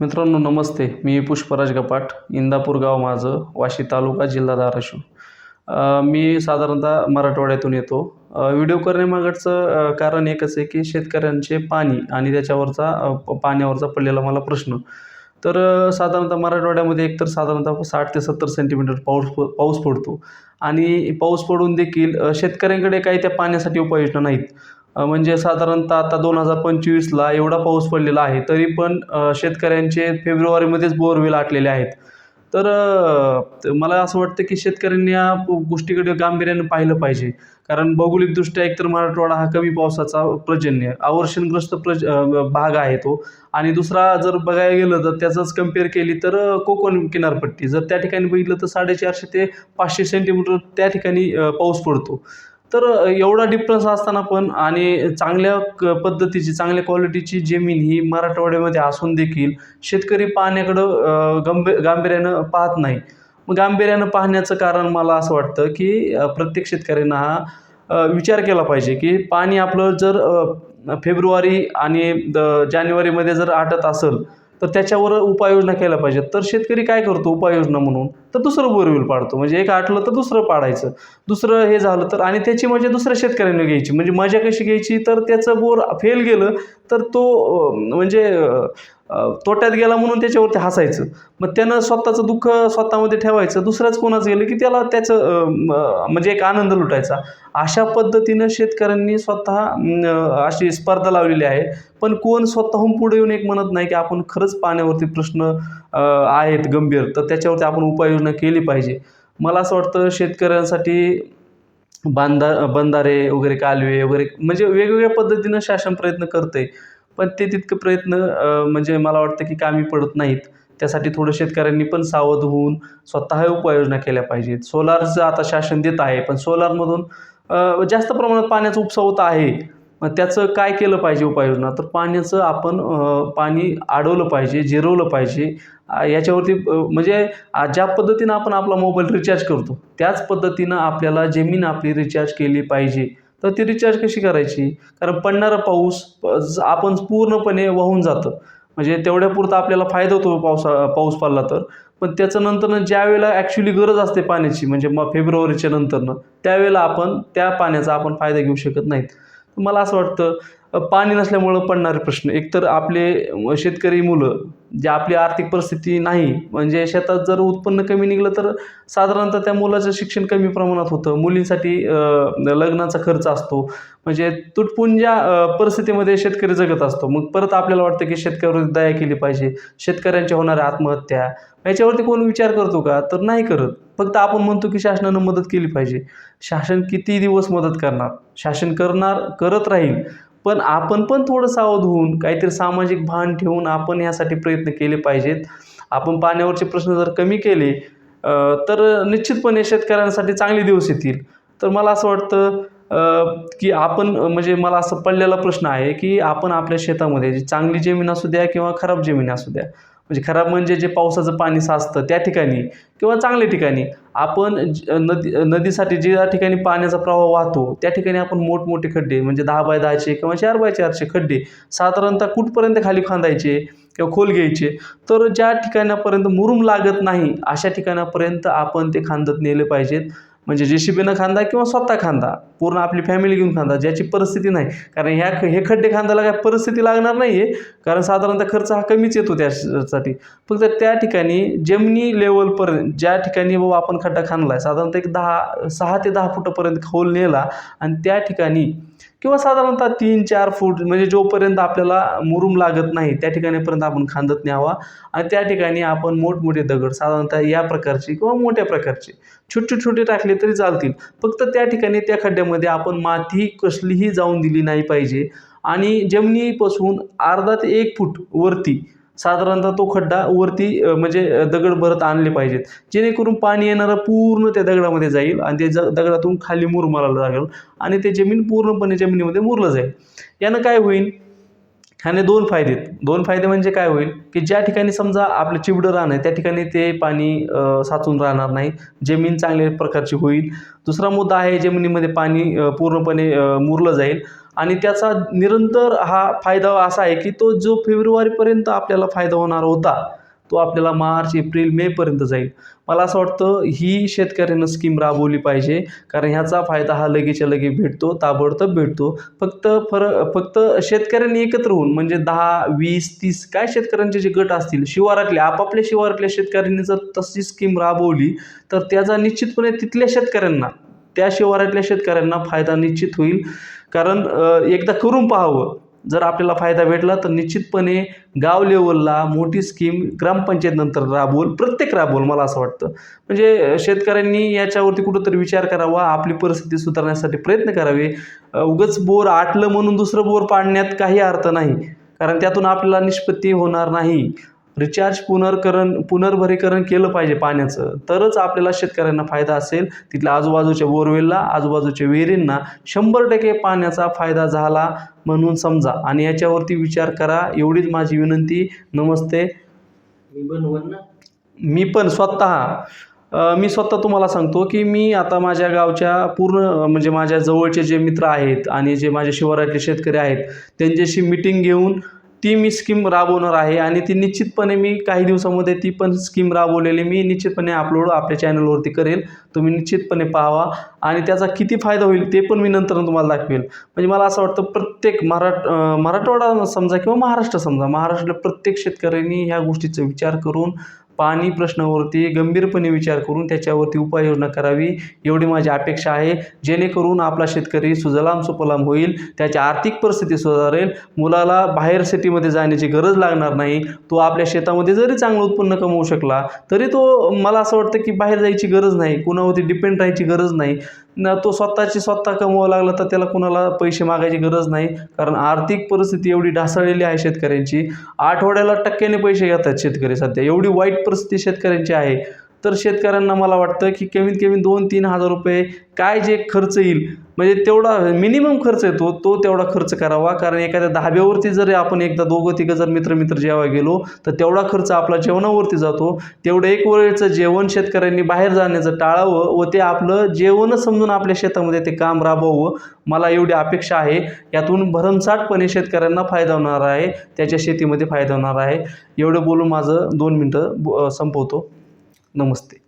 मित्रांनो नमस्ते. मी पुष्पराज गपाट इंदापूर गाव माझं वाशी तालुका जिल्हा धाराशिव. मी साधारणतः मराठवाड्यातून येतो. व्हिडिओ करण्यामागचं कारण एकच आहे की शेतकऱ्यांचे पाणी आणि त्याच्यावरचा पाण्यावरचा पडलेला मला प्रश्न. तर साधारणतः मराठवाड्यामध्ये एकतर साधारणतः साठ ते सत्तर सेंटीमीटर पाऊस प- पाऊस पडतो. आणि पाऊस पडून देखील शेतकऱ्यांकडे काही त्या पाण्यासाठी उपाययोजना नाहीत. म्हणजे साधारणतः आता दोन हजार पंचवीसला एवढा पाऊस पडलेला आहे तरी पण शेतकऱ्यांचे फेब्रुवारीमध्येच बोरवेल आटलेले आहेत. तर मला असं वाटतं की शेतकऱ्यांनी या गोष्टीकडे गांभीर्यानं पाहिलं पाहिजे. कारण भौगोलिकदृष्ट्या एकतर मराठवाडा हा कमी पावसाचा प्रजन्य आवर्षणग्रस्त प्रज भाग आहे तो. आणि दुसरा जर बघायला गेलं तर त्याचंच कंपेअर केली तर कोकण किनारपट्टी. जर त्या ठिकाणी बघितलं तर साडेचारशे ते पाचशे सेंटीमीटर त्या ठिकाणी पाऊस पडतो. तर एवढा डिफरन्स असताना पण आणि चांगल्या क पद्धतीची चांगल्या क्वालिटीची जमीन ही मराठवाड्यामध्ये असून देखील शेतकरी पाण्याकडं गंभी गांभीर्यानं पाहत नाही. मग गांभीर्यानं पाहण्याचं कारण मला असं वाटतं की प्रत्येक शेतकऱ्यांना हा विचार केला पाहिजे की पाणी आपलं जर फेब्रुवारी आणि द जानेवारीमध्ये जर आटत असेल तर त्याच्यावर उपाययोजना केल्या पाहिजेत. तर शेतकरी काय करतो उपाययोजना म्हणून? तर दुसरं बोरवेल पाडतो. म्हणजे एक आटलं तर दुसरं पाडायचं. दुसरं हे झालं तर आणि त्याची मजा दुसऱ्या शेतकऱ्यांनी घ्यायची. म्हणजे मजा कशी घ्यायची? तर त्याचं बोर फेल गेलं तर तो म्हणजे तोट्यात गेला म्हणून त्याच्यावरती हसायचं. मग त्यानं स्वतःचं दुःख स्वतःमध्ये ठेवायचं. दुसऱ्याच कोणाचं गेलं की त्याला त्याचं म्हणजे एक आनंद लुटायचा. अशा पद्धतीनं शेतकऱ्यांनी स्वतः अशी स्पर्धा लावलेली आहे. पण कोण स्वतःहून पुढे येऊन एक म्हणत नाही की आपण खरंच पाण्यावरती प्रश्न आहेत गंभीर. तर त्याच्यावरती आपण उपाय उपाययोजना केली पाहिजे. मला असं वाटतं शेतकऱ्यांसाठी बांधा बंधारे वगैरे कालवे वगैरे म्हणजे वेगवेगळ्या पद्धतीनं शासन प्रयत्न करते पण ते तितकं प्रयत्न म्हणजे मला वाटतं की कामी पडत नाहीत. त्यासाठी थोडं शेतकऱ्यांनी पण सावध होऊन स्वतः उपाययोजना केल्या पाहिजेत. सोलारचं आता शासन देत आहे पण सोलारमधून जास्त प्रमाणात पाण्याचा उपसा होत आहे. मग त्याचं काय केलं पाहिजे उपाययोजना? तर पाण्याचं आपण पाणी अडवलं पाहिजे जिरवलं पाहिजे. याच्यावरती म्हणजे ज्या पद्धतीनं आपण आपला मोबाईल रिचार्ज करतो त्याच पद्धतीनं आपल्याला जमीन आपली रिचार्ज केली पाहिजे. तर ती रिचार्ज कशी करायची? कारण पडणारा पाऊस आपण पूर्णपणे वाहून जातं. म्हणजे तेवढ्यापुरता आपल्याला फायदा होतो पावसा पाऊस पडला तर. पण त्याचं नंतरनं ज्या वेळेला ॲक्च्युली गरज असते पाण्याची म्हणजे मग फेब्रुवारीच्या नंतरनं त्यावेळेला आपण त्या पाण्याचा आपण फायदा घेऊ शकत नाहीत. मला असं वाटतं पाणी नसल्यामुळं पडणारे प्रश्न. एकतर आपले शेतकरी मुलं जे आपली आर्थिक परिस्थिती नाही म्हणजे शेतात जर उत्पन्न कमी निघलं तर साधारणतः त्या मुलाचं शिक्षण कमी प्रमाणात होतं. मुलींसाठी लग्नाचा खर्च असतो. म्हणजे तुटपुंज्या परिस्थितीमध्ये शेतकरी जगत असतो. मग परत आपल्याला वाटतं की शेतकऱ्यावर दया केली पाहिजे. शेतकऱ्यांच्या होणाऱ्या आत्महत्या. याच्यावरती कोण विचार करतो का? तर नाही करत. फक्त आपण म्हणतो की शासनानं मदत केली पाहिजे. शासन किती दिवस मदत करणार? शासन करणार करत राहील. पण आपण पण थोडं सावध होऊन काहीतरी सामाजिक भान ठेवून आपण यासाठी प्रयत्न केले पाहिजेत. आपण पाण्यावरचे प्रश्न जर कमी केले तर निश्चितपणे शेतकऱ्यांसाठी चांगले दिवस येतील. तर मला असं वाटतं की आपण म्हणजे मला असं पडलेला प्रश्न आहे की आपण आपल्या शेतामध्ये जी चांगली जमीन असू द्या किंवा खराब जमीन असू द्या म्हणजे खराब म्हणजे जे पावसाचं पाणी साचतं त्या ठिकाणी किंवा चांगल्या ठिकाणी आपण ज- नदी नदीसाठी ज्या ठिकाणी पाण्याचा प्रवाह वाहतो त्या ठिकाणी आपण मोठमोठे खड्डे म्हणजे दहा बाय दहाचे किंवा चार बाय चारचे खड्डे साधारणतः कुठपर्यंत खाली खांदायचे किंवा खोल घ्यायचे तर ज्या ठिकाणापर्यंत मुरुम लागत नाही अशा ठिकाणापर्यंत आपण ते खांदत नेले पाहिजेत. म्हणजे जे शिबीनं खांदा किंवा स्वतः खांदा पूर्ण आपली फॅमिली घेऊन खांदा ज्याची परिस्थिती नाही. कारण ह्या हे खड्डे खांद्याला काय परिस्थिती लागणार नाही आहे कारण साधारणतः खर्च हा कमीच येतो त्यासाठी. फक्त त्या ठिकाणी जमिनी लेवलपर्यंत ज्या ठिकाणी बाबा आपण खड्डा खांदला आहे साधारणतः एक दहा सहा ते दहा फुटापर्यंत खोल नेला आणि त्या ठिकाणी किंवा साधारणतः तीन चार फूट म्हणजे जोपर्यंत आपल्याला मुरुम लागत नाही त्या ठिकाणीपर्यंत आपण खांदत न्यावा. आणि त्या ठिकाणी आपण मोठमोठे दगड साधारणतः या प्रकारचे किंवा मोठ्या प्रकारचे छोटे छोटे टाकले तरी चालतील. फक्त त्या ठिकाणी त्या खड्ड्यामध्ये आपण माती कसलीही जाऊन दिली नाही पाहिजे. आणि जमिनीपासून अर्धा ते एक फूट वरती साधारणतः तो खड्डा वरती म्हणजे दगड भरत आणले पाहिजेत. जेणेकरून पाणी येणारं पूर्ण त्या दगडामध्ये जाईल आणि ते ज दगडातून खाली मुरमाला लागेल आणि ते जमीन पूर्णपणे जमिनीमध्ये मुरलं जाईल. यानं काय होईल? ह्याने दोन फायदे आहेत. दोन फायदे म्हणजे काय होईल? की ज्या ठिकाणी समजा आपलं चिवडं राहणं आहे त्या ठिकाणी ते पाणी साचून राहणार नाही. जमीन चांगल्या प्रकारची होईल. दुसरा मुद्दा आहे जमिनीमध्ये पाणी पूर्णपणे मुरलं जाईल. आणि त्याचा निरंतर हा फायदा असा आहे की तो जो फेब्रुवारीपर्यंत आपल्याला फायदा होणार होता तो आपल्याला मार्च एप्रिल मेपर्यंत जाईल. मला असं वाटतं ही शेतकऱ्यांना स्कीम राबवली पाहिजे कारण ह्याचा फायदा हा लगेच्या लगे भेटतो ताबडतोब भेटतो. फक्त फर फक्त शेतकऱ्यांनी एकत्र होऊन म्हणजे दहा वीस तीस काय शेतकऱ्यांचे जे गट असतील शिवारातल्या आपापल्या शिवारातल्या शेतकऱ्यांनी जर तशी स्कीम राबवली तर त्याचा निश्चितपणे तिथल्या शेतकऱ्यांना त्या शिवारातल्या शेतकऱ्यांना फायदा निश्चित होईल. कारण एकदा करून पाहावं. जर आपल्याला फायदा भेटला तर निश्चितपणे गाव लेवलला मोठी स्कीम ग्रामपंचायतनंतर राबवल प्रत्येक राबवल मला असं वाटतं. म्हणजे शेतकऱ्यांनी याच्यावरती कुठंतरी विचार करावा आपली परिस्थिती सुधारण्यासाठी प्रयत्न करावे. उगच उगाच बोर आटलं म्हणून दुसरं बोर पाडण्यात काही अर्थ नाही. कारण त्यातून आपल्याला निष्पत्ती होणार नाही. रिचार्ज पुनर्करण पुनर्भरीकरण केलं पाहिजे पाण्याचं. तरच आपल्याला शेतकऱ्यांना फायदा असेल. तिथल्या आजूबाजूच्या बोरवेलला आजूबाजूच्या विहिरींना शंभर टक्के पाण्याचा फायदा झाला म्हणून समजा. आणि याच्यावरती विचार करा. एवढीच माझी विनंती. नमस्ते. मी पण स्वतः. मी स्वतः तुम्हाला सांगतो की मी आता माझ्या गावच्या पूर्ण म्हणजे माझ्या जवळचे जे मित्र आहेत आणि जे माझे शिवारातले शेतकरी आहेत त्यांच्याशी मिटिंग घेऊन ती मी स्कीम राबवणार आहे आणि ती निश्चितपणे मी काही दिवसामध्ये ती पण स्कीम राबवलेली मी निश्चितपणे अपलोड आपल्या चॅनलवरती करेल. तुम्ही निश्चितपणे पाहावा आणि त्याचा किती फायदा होईल ते पण मी नंतर तुम्हाला दाखवेल. म्हणजे मला असं वाटतं प्रत्येक मराठ मराठवाडा समजा किंवा महाराष्ट्र समजा महाराष्ट्रातल्या प्रत्येक शेतकऱ्यांनी ह्या गोष्टीचा विचार करून पाणी प्रश्नावरती गंभीरपणे विचार करून त्याच्यावरती उपाययोजना करावी एवढी माझी अपेक्षा आहे. जेणेकरून आपला शेतकरी सुजलाम सुफलाम होईल त्याची आर्थिक परिस्थिती सुधारेल मुलाला बाहेर सिटीमध्ये जाण्याची गरज लागणार नाही तो आपल्या शेतामध्ये जरी चांगलं उत्पन्न कमवू शकला तरी तो मला असं वाटतं की बाहेर जायची गरज नाही कुणावरती डिपेंड राहायची गरज नाही. न तो स्वतःची स्वतः कमवावं लागला तर त्याला कुणाला पैसे मागायची गरज नाही. कारण आर्थिक परिस्थिती एवढी ढासळलेली आहे शेतकऱ्यांची. आठवड्याला टक्क्याने पैसे घेतात शेतकरी सध्या. एवढी वाईट परिस्थिती शेतकऱ्यांची आहे. तर शेतकऱ्यांना मला वाटतं की कमीत कमी दोन तीन हजार रुपये काय जे खर्च येईल म्हणजे तेवढा मिनिमम खर्च येतो तो तेवढा खर्च करावा. कारण एखाद्या धाब्यावरती जर आपण एकदा दोघं तिघं जर मित्र मित्र जेव्हा गेलो तर तेवढा खर्च आपला जेवणावरती जातो. तेवढं एक वेळेचं जेवण शेतकऱ्यांनी बाहेर जाण्याचं टाळावं व ते आपलं जेवणच समजून आपल्या शेतामध्ये ते काम राबवावं मला एवढी अपेक्षा आहे. यातून भरमसाठपणे शेतकऱ्यांना फायदा होणार आहे. त्याच्या शेतीमध्ये फायदा होणार आहे. एवढं बोलून माझं दोन मिनटं संपवतो. नमस्ते